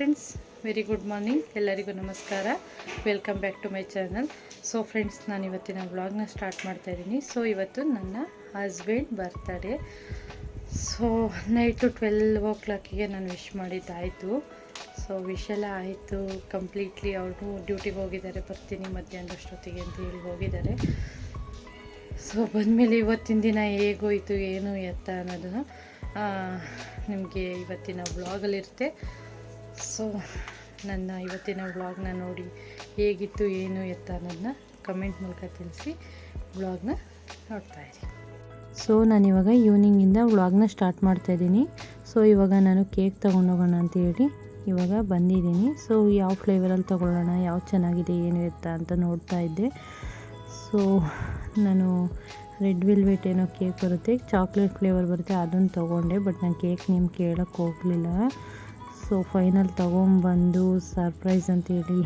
Friends very good morning ಎಲ್ಲರಿಗೂ ನಮಸ್ಕಾರ. Welcome back to my channel so friends ನಾನು ಇವತ್ತಿನ ವ್ಲಾಗ್ನ ಸ್ಟಾರ್ಟ್ ಮಾಡ್ತಾ ಇದ್ದೀನಿ. ಸೊ ಇವತ್ತು ನನ್ನ husband birthday so night twelve ಓ ಕ್ಲಾಕಿಗೆ ನಾನು ವಿಶ್ ಮಾಡಿದ್ದಾಯಿತು ಸೊ ವಿಶ್ ಎಲ್ಲ ಆಯಿತು. ಕಂಪ್ಲೀಟ್ಲಿ ಅವರು ಡ್ಯೂಟಿಗೆ ಹೋಗಿದ್ದಾರೆ. ಬರ್ತೀನಿ ಮಧ್ಯಾಹ್ನದಷ್ಟೊತ್ತಿಗೆ ಅಂತ ಹೇಳಿ ಹೋಗಿದ್ದಾರೆ. ಸೊ ಬಂದಮೇಲೆ ಇವತ್ತಿನ ದಿನ ಹೇಗೋಯಿತು, ಏನು ಎತ್ತ ಅನ್ನೋದನ್ನು ನಿಮಗೆ ಇವತ್ತಿನ ವ್ಲಾಗಲ್ಲಿರುತ್ತೆ ಸೊ ನನ್ನ ಇವತ್ತಿನ ವ್ಲಾಗ್ನ ನೋಡಿ ಹೇಗಿತ್ತು, ಏನು ಎತ್ತ ಅನ್ನೋದನ್ನ ಕಮೆಂಟ್ ಮೂಲಕ ತಿಳಿಸಿ ವ್ಲಾಗ್ನ ನೋಡ್ತಾ ಇರಿ. ಸೊ ನಾನಿವಾಗ ಈವ್ನಿಂಗಿಂದ ವ್ಲಾಗ್ನ ಸ್ಟಾರ್ಟ್ ಮಾಡ್ತಾ ಇದ್ದೀನಿ. ಸೊ ಇವಾಗ ನಾನು ಕೇಕ್ ತೊಗೊಂಡೋಗೋಣ ಅಂತ ಹೇಳಿ ಇವಾಗ ಬಂದಿದ್ದೀನಿ. ಸೊ ಯಾವ ಫ್ಲೇವರಲ್ಲಿ ತೊಗೊಳ್ಳೋಣ, ಯಾವ ಚೆನ್ನಾಗಿದೆ, ಏನು ಎತ್ತ ಅಂತ ನೋಡ್ತಾ ಇದ್ದೆ. ಸೊ ನಾನು ರೆಡ್ ವೆಲ್ವೆಟ್ ಏನೋ ಕೇಕ್ ಬರುತ್ತೆ ಚಾಕ್ಲೇಟ್ ಫ್ಲೇವರ್ ಬರುತ್ತೆ, ಅದನ್ನು ತೊಗೊಂಡೆ ಬಟ್ ನಾನು ಕೇಕ್ ನಿಮ್ಮ ಕೇಳೋಕ್ಕೆ ಹೋಗಲಿಲ್ಲ. ಸೊ ಫೈನಲ್ ತೊಗೊಂಬಂದು ಸರ್ಪ್ರೈಸ್ ಅಂತೇಳಿ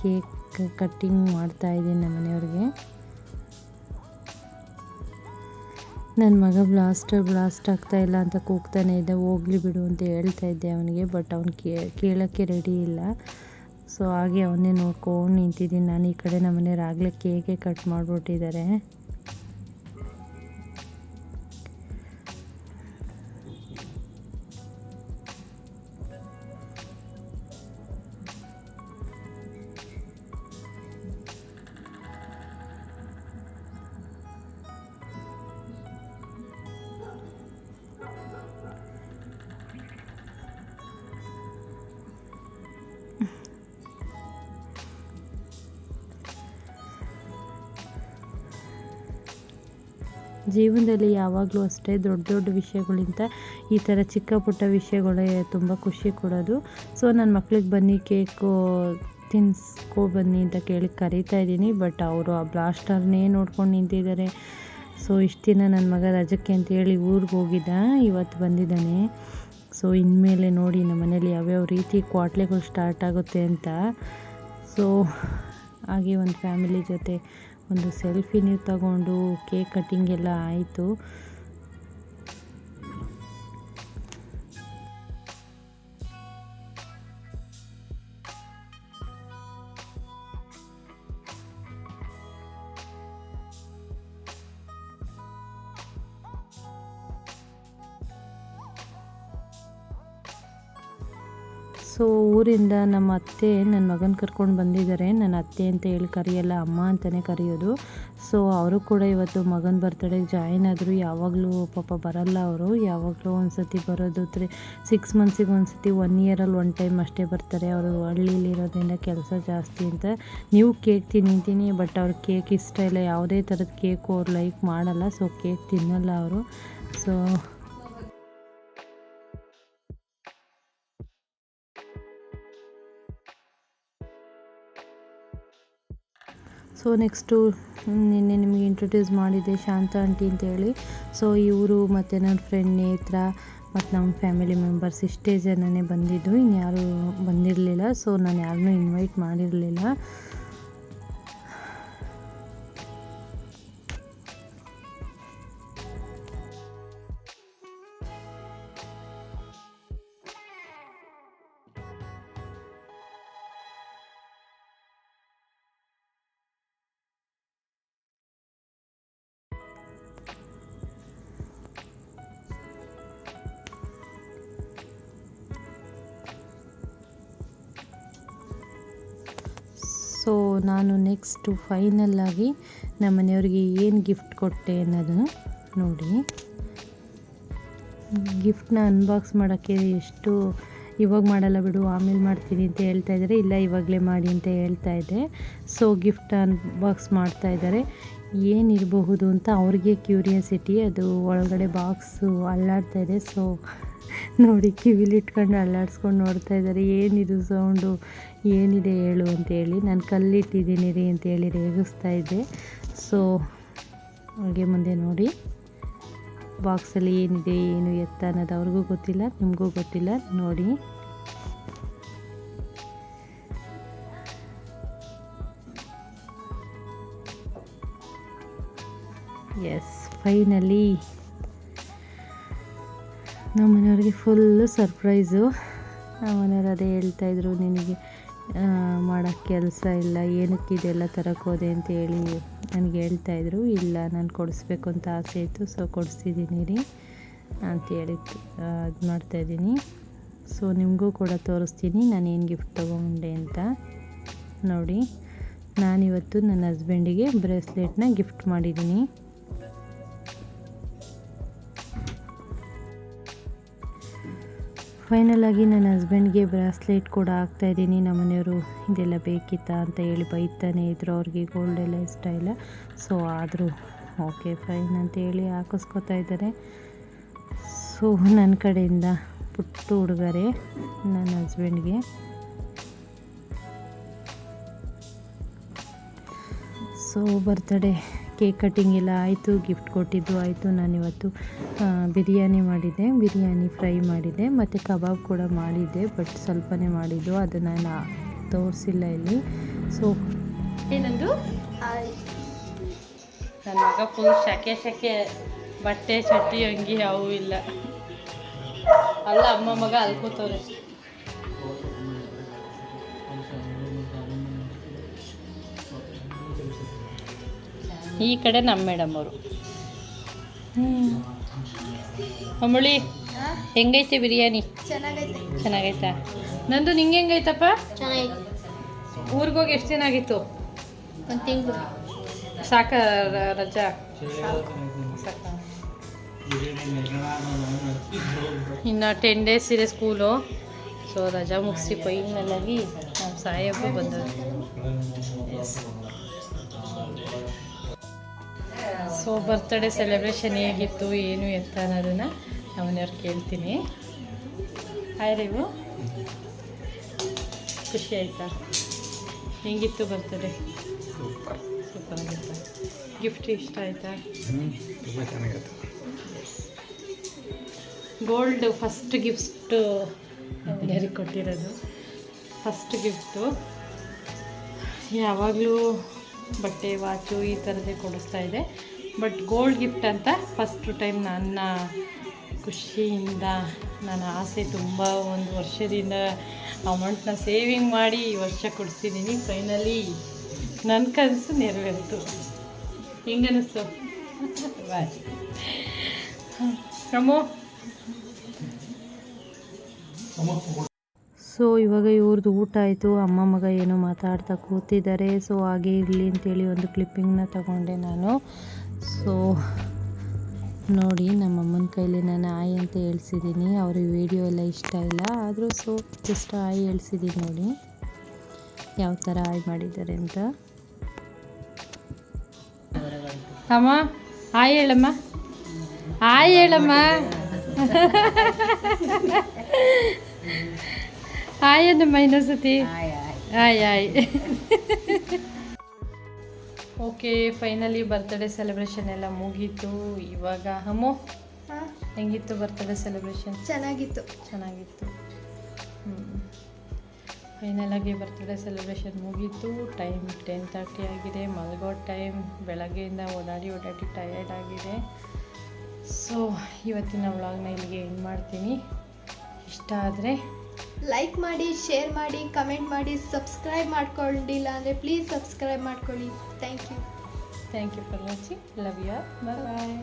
ಕೇಕ್ ಕಟ್ಟಿಂಗ್ ಮಾಡ್ತಾಯಿದ್ದೀನಿ ನಮ್ಮ ಮನೆಯವ್ರಿಗೆ. ನನ್ನ ಮಗ ಬ್ಲಾಸ್ಟರ್ ಬ್ಲಾಸ್ಟ್ ಆಗ್ತಾ ಇಲ್ಲ ಅಂತ ಕೂಗ್ತಾನೆ ಇದ್ದೆ ಹೋಗ್ಲಿ ಬಿಡು ಅಂತ ಹೇಳ್ತಾ ಇದ್ದೆ ಅವನಿಗೆ ಬಟ್ ಅವ್ನು ಕೇಳೋಕ್ಕೆ ರೆಡಿ ಇಲ್ಲ. ಸೊ ಹಾಗೆ ಅವನೇ ನೋಡ್ಕೊಂಡು ನಿಂತಿದ್ದೀನಿ. ನಾನು ಈ ಕಡೆ ನಮ್ಮ ಮನೆಯವ್ರು ಆಗಲೇ ಕೇಕೆ ಕಟ್ ಮಾಡಿಬಿಟ್ಟಿದ್ದಾರೆ. ಜೀವನದಲ್ಲಿ ಯಾವಾಗಲೂ ಅಷ್ಟೇ ದೊಡ್ಡ ದೊಡ್ಡ ವಿಷಯಗಳಿಂದ ಈ ಥರ ಚಿಕ್ಕ ಪುಟ್ಟ ವಿಷಯಗಳೇ ತುಂಬ ಖುಷಿ ಕೊಡೋದು. ಸೊ ನನ್ನ ಮಕ್ಳಿಗೆ ಬನ್ನಿ, ಕೇಕು ತಿನ್ಸ್ಕೊ ಬನ್ನಿ ಅಂತ ಕೇಳಿ ಕರೀತಾ ಇದ್ದೀನಿ. ಬಟ್ ಅವರು ಆ ಬ್ಲಾಸ್ಟರ್ನೇ ನೋಡ್ಕೊಂಡು ನಿಂತಿದ್ದಾರೆ. ಸೊ ಇಷ್ಟು ದಿನ ನನ್ನ ಮಗ ರಜಕ್ಕೆ ಅಂತೇಳಿ ಊರಿಗೆ ಹೋಗಿದ್ದ. ಇವತ್ತು ಬಂದಿದ್ದಾನೆ. ಸೊ ಇನ್ಮೇಲೆ ನೋಡಿ ನಮ್ಮ ಮನೇಲಿ ಯಾವ್ಯಾವ ರೀತಿ ಕ್ವಾಟ್ಲೆಗಳು ಸ್ಟಾರ್ಟ್ ಆಗುತ್ತೆ ಅಂತ. ಸೊ ಹಾಗೆ ಒಂದು ಫ್ಯಾಮಿಲಿ ಜೊತೆ ಒಂದು ಸೆಲ್ಫಿ ನೀವು ತಗೊಂಡು ಕೇಕ್ ಕಟ್ಟಿಂಗ್ ಎಲ್ಲ ಆಯಿತು. ಸೊ ಊರಿಂದ ನಮ್ಮ ಅತ್ತೆ ನನ್ನ ಮಗನ ಕರ್ಕೊಂಡು ಬಂದಿದ್ದಾರೆ. ನನ್ನ ಅತ್ತೆ ಅಂತ ಹೇಳಿ ಕರೆಯಲ್ಲ, ಅಮ್ಮ ಅಂತಲೇ ಕರೆಯೋದು. ಸೊ ಅವರು ಕೂಡ ಇವತ್ತು ಮಗನ ಬರ್ತಡೆಗೆ ಜಾಯಿನ್ ಆದರೂ. ಯಾವಾಗಲೂ ಪಾಪ ಬರಲ್ಲ ಅವರು. ಯಾವಾಗಲೂ ಒಂದು ಸತಿ ಬರೋದು ತ್ರೀ ಸಿಕ್ಸ್ ಮಂತ್ಸಿಗೆ ಒಂದು ಸತಿ ಒನ್ ಇಯರಲ್ಲಿ ಒನ್ ಟೈಮ್ ಅಷ್ಟೇ ಬರ್ತಾರೆ. ಅವರು ಹಳ್ಳಿಲಿರೋದ್ರಿಂದ ಕೆಲಸ ಜಾಸ್ತಿ ಅಂತ ನೀವು ಕೇಕ್ ತಿಂತೀನಿ ಬಟ್ ಅವ್ರ ಕೇಕ್ ಇಷ್ಟ ಇಲ್ಲ. ಯಾವುದೇ ಥರದ ಕೇಕು ಅವ್ರು ಲೈಕ್ ಮಾಡಲ್ಲ ಸೊ ಕೇಕ್ ತಿನ್ನಲ್ಲ ಅವರು. ಸೊ ಸೊ ನೆಕ್ಸ್ಟು ನಿನ್ನೆ ನಿಮಗೆ ಇಂಟ್ರೊಡ್ಯೂಸ್ ಮಾಡಿದ್ದೆ ಶಾಂತ ಆಂಟಿ ಅಂತೇಳಿ. ಸೊ ಇವರು ಮತ್ತು ನನ್ನ ಫ್ರೆಂಡ್ ನೇತ್ರ ಮತ್ತು ನಮ್ಮ ಫ್ಯಾಮಿಲಿ ಮೆಂಬರ್ಸ್ ಇಷ್ಟೇ ಜನನೇ ಬಂದಿದ್ದು. ಇನ್ಯಾರು ಬಂದಿರಲಿಲ್ಲ. ಸೊ ನಾನು ಯಾರನ್ನೂ ಇನ್ವೈಟ್ ಮಾಡಿರಲಿಲ್ಲ. ನಾನು ನೆಕ್ಸ್ಟು ಫೈನಲ್ಲಾಗಿ ನಮ್ಮ ಮನೆಯವ್ರಿಗೆ ಏನು ಗಿಫ್ಟ್ ಕೊಟ್ಟೆ ಅನ್ನೋದನ್ನು ನೋಡಿ. ಗಿಫ್ಟ್ನ ಅನ್ಬಾಕ್ಸ್ ಮಾಡೋಕ್ಕೆ ಎಷ್ಟು ಇವಾಗ ಮಾಡಲ್ಲ ಬಿಡು, ಆಮೇಲೆ ಮಾಡ್ತೀನಿ ಅಂತ ಹೇಳ್ತಾ ಇದ್ದಾರೆ. ಇಲ್ಲ, ಇವಾಗಲೇ ಮಾಡಿ ಅಂತ ಹೇಳ್ತಾ ಇದ್ದೆ ಸೊ ಗಿಫ್ಟ್ ಅನ್ಬಾಕ್ಸ್ ಮಾಡ್ತಾ ಇದ್ದಾರೆ. ಏನಿರಬಹುದು ಅಂತ ಅವ್ರಿಗೆ ಕ್ಯೂರಿಯಾಸಿಟಿ ಅದು ಒಳಗಡೆ ಬಾಕ್ಸು ಅಲ್ಲಾಡ್ತಾ ಇದೆ. ಸೊ ನೋಡಿ ಕಿವಿಲಿ ಇಟ್ಕೊಂಡು ಅಲ್ಲಾಡ್ಸ್ಕೊಂಡು ನೋಡ್ತಾ ಇದ್ದಾರೆ. ಏನಿದು ಸೌಂಡು ಏನಿದೆ ಹೇಳು ಅಂತೇಳಿ ನಾನು ಕಲ್ಲಿಟ್ಟಿದ್ದೀನಿ ರೀ ಅಂತೇಳಿ ರೇಗಿಸ್ತಾ ಇದ್ದೆ. ಸೊ ಹಾಗೆ ಮುಂದೆ ನೋಡಿ. ಬಾಕ್ಸಲ್ಲಿ ಏನಿದೆ, ಏನು ಎತ್ತ ಅನ್ನೋದು ಅವ್ರಿಗೂ ಗೊತ್ತಿಲ್ಲ, ನಿಮಗೂ ಗೊತ್ತಿಲ್ಲ. ನೋಡಿ. ಫೈನಲಿ ನಮ್ಮ ಮನೆಯವ್ರಿಗೆ ಫುಲ್ಲು ಸರ್ಪ್ರೈಸು ಮನೆಯವ್ರು ಅದೇ ಹೇಳ್ತಾಯಿದ್ರು ನಿನಗೆ ಮಾಡೋಕ್ಕೆ ಕೆಲಸ ಇಲ್ಲ, ಏನಕ್ಕೆ ಇದೆಲ್ಲ ತರಕೋದೆ ಅಂತ ಹೇಳಿ ನನಗೆ ಹೇಳ್ತಾಯಿದ್ರು ಇಲ್ಲ, ನಾನು ಕೊಡಿಸ್ಬೇಕು ಅಂತ ಆಸೆ ಇತ್ತು ಸೊ ಕೊಡಿಸಿದ್ದೀನಿ ರೀ ಅಂತ ಹೇಳಿ ಅದು ಮಾಡ್ತಾಯಿದ್ದೀನಿ ಸೊ ನಿಮಗೂ ಕೂಡ ತೋರಿಸ್ತೀನಿ, ನಾನು ಏನು ಗಿಫ್ಟ್ ತೊಗೊಂಡೆ ಅಂತ. ನೋಡಿ, ನಾನಿವತ್ತು ನನ್ನ ಹಸ್ಬೆಂಡಿಗೆ ಬ್ರೇಸ್ಲೆಟ್ನ ಗಿಫ್ಟ್ ಮಾಡಿದ್ದೀನಿ. ಫೈನಲ್ ಆಗಿ ನನ್ನ ಹಸ್ಬೆಂಡ್ಗೆ ಬ್ರಾಸ್ಲೆಟ್ ಕೂಡ ಹಾಕ್ತಾಯಿದ್ದೀನಿ ನಮ್ಮ ಮನೆಯವರು ಇದೆಲ್ಲ ಬೇಕಿತ್ತಾ ಅಂತ ಹೇಳಿ ಬೈತಾನೆ ಇದ್ರು. ಅವ್ರಿಗೆ ಗೋಲ್ಡ್ ಎಲ್ಲ ಇಷ್ಟ ಇಲ್ಲ. ಸೊ ಆದರೂ ಓಕೆ ಫೈನ್ ಅಂತ ಹೇಳಿ ಹಾಕಿಸ್ಕೊತಾ ಇದ್ದಾರೆ. ಸೊ ನನ್ನ ಕಡೆಯಿಂದ ಪುಟ್ಟ ಉಡುಗೊರೆ ನನ್ನ ಹಸ್ಬೆಂಡ್ಗೆ ಸೊ ಬರ್ತಡೇ ಕೇಕ್ ಕಟ್ಟಿಂಗ್ ಎಲ್ಲ ಆಯಿತು ಗಿಫ್ಟ್ ಕೊಟ್ಟಿದ್ದು ಆಯಿತು. ನಾನಿವತ್ತು ಬಿರಿಯಾನಿ ಮಾಡಿದ್ದೆ ಬಿರಿಯಾನಿ ಫ್ರೈ ಮಾಡಿದ್ದೆ ಮತ್ತು ಕಬಾಬ್ ಕೂಡ ಮಾಡಿದ್ದೆ ಬಟ್ ಸ್ವಲ್ಪನೇ ಮಾಡಿದ್ದು. ಅದು ನಾನು ತೋರಿಸಿಲ್ಲ ಇಲ್ಲಿ. ಸೊ ಏನಂದು? ನನ್ನ ಮಗ ಫುಲ್ ಶಕೆ ಶಕೆ ಬಟ್ಟೆ ಚಟ್ಟಿ ಅಂಗಿ ಅವು ಇಲ್ಲ. ಅಲ್ಲ ಅಮ್ಮ ಮಗ ಅಲ್ಕೋತವ್ರೆ ಈ ಕಡೆ ನಮ್ಮ ಮೇಡಮ್ ಅವರು. ಅಮ್ಮಳಿ ಹೆಂಗೈತೆ ಬಿರಿಯಾನಿ? ಚೆನ್ನಾಗೈತೆ. ನಂದು ನಿಂಗೆ ಹೆಂಗೈತಪ್ಪ? ಊರಿಗೆ ಊರಿಗೋಗಿ ಎಷ್ಟು ದಿನ ಆಗಿತ್ತು? ಒಂದು ತಿಂಗಳು. ಸಾಕ ರಜಾ? ಸಾಕ? ಇನ್ನು ಟೆನ್ ಡೇಸ್ ಇದೆ ಸ್ಕೂಲು ಸೊ ರಜಾ ಮುಗಿಸಿ ಫೈನಲಾಗಿ ನಮ್ಮ ಸಾಯಬ್ಬ ಬಂದವರು ಸೊ ಬರ್ತ್ಡೇ ಸೆಲೆಬ್ರೇಷನ್ ಹೇಗಿತ್ತು ಏನು ಎತ್ತ ಅನ್ನೋದನ್ನು ಅವನವ್ರು ಕೇಳ್ತೀನಿ. ಹಾಯ್ ರೀವು ಖುಷಿ ಆಯಿತಾ? ಹೆಂಗಿತ್ತು ಬರ್ತಡೆ ಸೂಪರ್ ಆಗಿತ್ತ? ಗಿಫ್ಟ್ ಇಷ್ಟ ಆಯಿತಾ? ತುಂಬ ಚೆನ್ನಾಗಿತ್ತು. ಗೋಲ್ಡ್ ಫಸ್ಟ್ ಗಿಫ್ಟು ಯಾರಿಗೆ ಕೊಟ್ಟಿರೋದು. ಫಸ್ಟ್ ಗಿಫ್ಟು ಯಾವಾಗಲೂ ಬಟ್ಟೆ ವಾಚು ಈ ಥರದ್ದೇ ಕೊಡಿಸ್ತಾ ಇದೆ. ಬಟ್ ಗೋಲ್ಡ್ ಗಿಫ್ಟ್ ಅಂತ ಫಸ್ಟ್ ಟೈಮ್ ನನ್ನ ಖುಷಿಯಿಂದ, ನನ್ನ ಆಸೆ ತುಂಬ ಒಂದು ವರ್ಷದಿಂದ ಅಮೌಂಟ್ನ ಸೇವಿಂಗ್ ಮಾಡಿ ಈ ವರ್ಷ ಕೊಡಿಸಿದ್ದೀನಿ ಫೈನಲಿ ನನ್ನ ಕನಸು ನೆರವೇರಿತು. ಹೆಂಗನಿಸ್ತು ಬಾಯ್ ರಮೋ? ಸೊ ಇವಾಗ ಇವ್ರದ್ದು ಊಟ ಆಯಿತು. ಅಮ್ಮ ಮಗ ಏನೋ ಮಾತಾಡ್ತಾ ಕೂತಿದ್ದಾರೆ. ಸೊ ಹಾಗೆ ಇರಲಿ ಅಂತೇಳಿ ಒಂದು ಕ್ಲಿಪ್ಪಿಂಗ್ನ ತಗೊಂಡೆ ನಾನು. ಸೊ ನೋಡಿ ನಮ್ಮ ಅಮ್ಮನ ಕೈಲಿ ನಾನು ಆಯ್ ಅಂತ ಹೇಳ್ಸಿದ್ದೀನಿ. ಅವ್ರಿಗೆ ವಿಡಿಯೋ ಎಲ್ಲ ಇಷ್ಟ ಇಲ್ಲ. ಆದರೂ ಸೊ ಜಸ್ಟ್ ಆಯ್ ಹೇಳ್ಸಿದ್ದೀನಿ ನೋಡಿ. ಯಾವ ಥರ ಆಯ್ ಮಾಡಿದ್ದಾರೆ ಅಂತ. ಅಮ್ಮ ಆಯ್ ಹೇಳಮ್ಮ. ಆಯ್ ಹೇಳಮ್ಮ. ಆಯ್ ಅನ್ನಮ್ಮ ಇನ್ನೊಂದ್ಸತಿ. ಆಯ್ ಆಯ್. ಓಕೆ ಫೈನಲಿ ಬರ್ತ್ಡೇ ಸೆಲೆಬ್ರೇಷನ್ ಎಲ್ಲ ಮುಗೀತು. ಇವಾಗ ಅಮ್ಮು ಹಾಂ? ಹೆಂಗಿತ್ತು ಬರ್ತ್ಡೇ ಸೆಲೆಬ್ರೇಷನ್ ಚೆನ್ನಾಗಿತ್ತು. ಚೆನ್ನಾಗಿತ್ತು. ಫೈನಲ್ ಆಗಿ ಬರ್ತ್ಡೇ ಸೆಲೆಬ್ರೇಷನ್ ಮುಗೀತು. ಟೈಮ್ ಟೆನ್ ತರ್ಟಿ ಆಗಿದೆ. ಮಲಗೋ ಟೈಮ್ ಬೆಳಗ್ಗೆಯಿಂದ ಓಡಾಡಿ ಓಡಾಡಿ ಟಯರ್ಡ್ ಆಗಿದೆ. ಸೊ ಇವತ್ತಿನ ವ್ಲಾಗ್ನ ಇಲ್ಲಿಗೆ ಏನು ಮಾಡ್ತೀನಿ. ಇಷ್ಟ ಆದರೆ ಲೈಕ್ ಮಾಡಿ ಶೇರ್ ಮಾಡಿ ಕಮೆಂಟ್ ಮಾಡಿ ಸಬ್ಸ್ಕ್ರೈಬ್ ಮಾಡ್ಕೊಂಡಿಲ್ಲ ಅಂದರೆ ಪ್ಲೀಸ್ ಸಬ್ಸ್ಕ್ರೈಬ್ ಮಾಡ್ಕೊಳ್ಳಿ. Thank you thank you for watching love you bye bye